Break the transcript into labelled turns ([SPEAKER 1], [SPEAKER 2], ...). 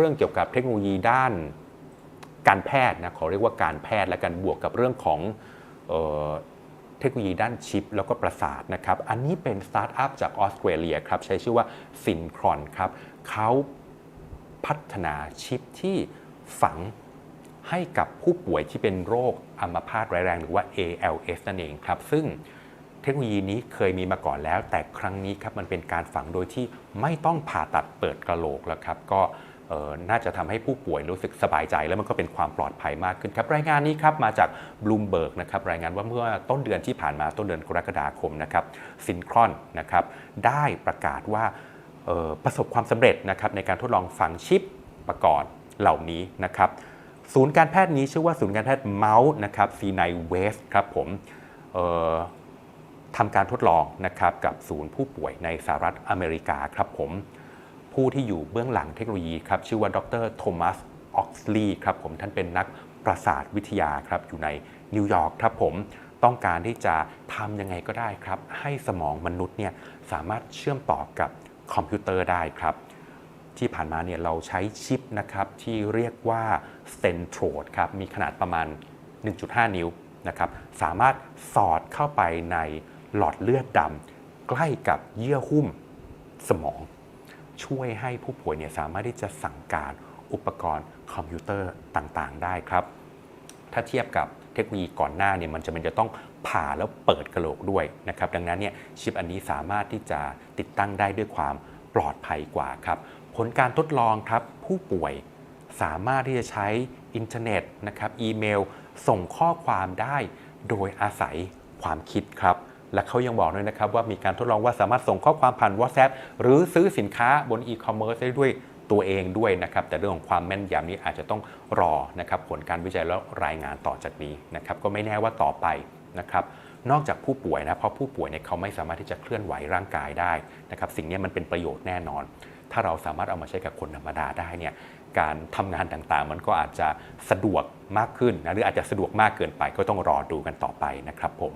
[SPEAKER 1] เรื่องเกี่ยวกับเทคโนโลยีด้านการแพทย์นะขอเรียกว่าการแพทย์และกันบวกกับเรื่องของเออเทคโนโลยีด้านชิป แล้วก็ประสาทนะครับ อันนี้เป็นสตาร์ทอัพจากออสเตรเลียครับ ใช้ชื่อว่าซินครอนครับเขาพัฒนาชิปที่ฝังให้กับผู้ป่วยที่เป็นโรคอัมพาตร้ายแรงหรือว่า ALS นั่นเองครับ ซึ่งเทคโนโลยีนี้เคยมีมาก่อนแล้ว แต่ครั้งนี้ครับมันเป็นการฝังโดยที่ไม่ต้องผ่าตัดเปิดกระโหลกแล้วครับก็ น่าจะทำให้ผู้ป่วยรู้สึกสบายใจ แล้วมันก็เป็นความปลอดภัยมากขึ้นครับ รายงานนี้ครับมาจากบลูมเบิร์กนะครับรายงานว่าเมื่อต้นเดือนที่ผ่านมาต้นเดือนกรกฎาคมนะครับซินครอนนะครับได้ประกาศว่าประสบความสำเร็จนะครับในการทดลองฝังชิปประกอบเหล่านี้นะครับศูนย์การแพทย์นี้ชื่อว่าศูนย์การแพทย์เมาส์นะครับซีไนเวสครับผมทำการทดลองนะครับกับศูนย์ผู้ป่วยในสหรัฐอเมริกาครับผม ผู้ที่อยู่เบื้องหลังเทคโนโลยีครับชื่อว่าดรโทมัสออกซลีย์ครับผมท่านเป็นนักประสาทวิทยาครับอยู่ในนิวยอร์กครับผมต้องการที่จะทำยังไงก็ได้ครับ ให้สมองมนุษย์เนี่ยสามารถเชื่อมต่อกับคอมพิวเตอร์ได้ครับ ที่ผ่านมาเนี่ยเราใช้ชิปนะครับที่เรียกว่าเซนโทรดครับมีขนาดประมาณ 1.5 นิ้วนะครับสามารถสอดเข้าไปในหลอดเลือดดำใกล้กับเยื่อหุ้มสมอง ช่วยให้ผู้ป่วยเนี่ยสามารถที่จะสั่งการอุปกรณ์คอมพิวเตอร์ต่างๆ ได้ครับ ถ้าเทียบกับเทคโนโลยีก่อนหน้าเนี่ยมันจะเป็นจะต้องผ่าแล้วเปิดกระโหลกด้วยนะครับดังนั้นเนี่ยชิปอันนี้สามารถที่จะติดตั้งได้ด้วยความปลอดภัยกว่าครับ ผลการทดลองครับผู้ป่วยสามารถที่จะใช้อินเทอร์เน็ตนะครับอีเมล ส่งข้อความได้โดยอาศัยความคิดครับ และเขายังบอกด้วยนะครับว่ามีการทดลองว่าสามารถส่งข้อความผ่าน WhatsApp หรือซื้อสินค้าบนอีคอมเมิร์ซได้ด้วยตัวเองด้วยนะครับ แต่เรื่องของความแม่นยำนี้อาจจะต้องรอนะครับผลการวิจัยแล้วรายงานต่อจากนี้นะครับก็ไม่แน่ว่าต่อไปนะครับนอกจากผู้ป่วยนะเพราะผู้ป่วยเนี่ยเขาไม่สามารถที่จะเคลื่อนไหวร่างกายได้นะครับสิ่งนี้มันเป็นประโยชน์แน่นอน ถ้าเราสามารถเอามาใช้กับคนธรรมดาได้เนี่ยการทำงานต่างๆ มันก็อาจจะสะดวกมากขึ้นนะหรืออาจจะสะดวกมากเกินไปก็ต้องรอดูกันต่อไปนะครับผม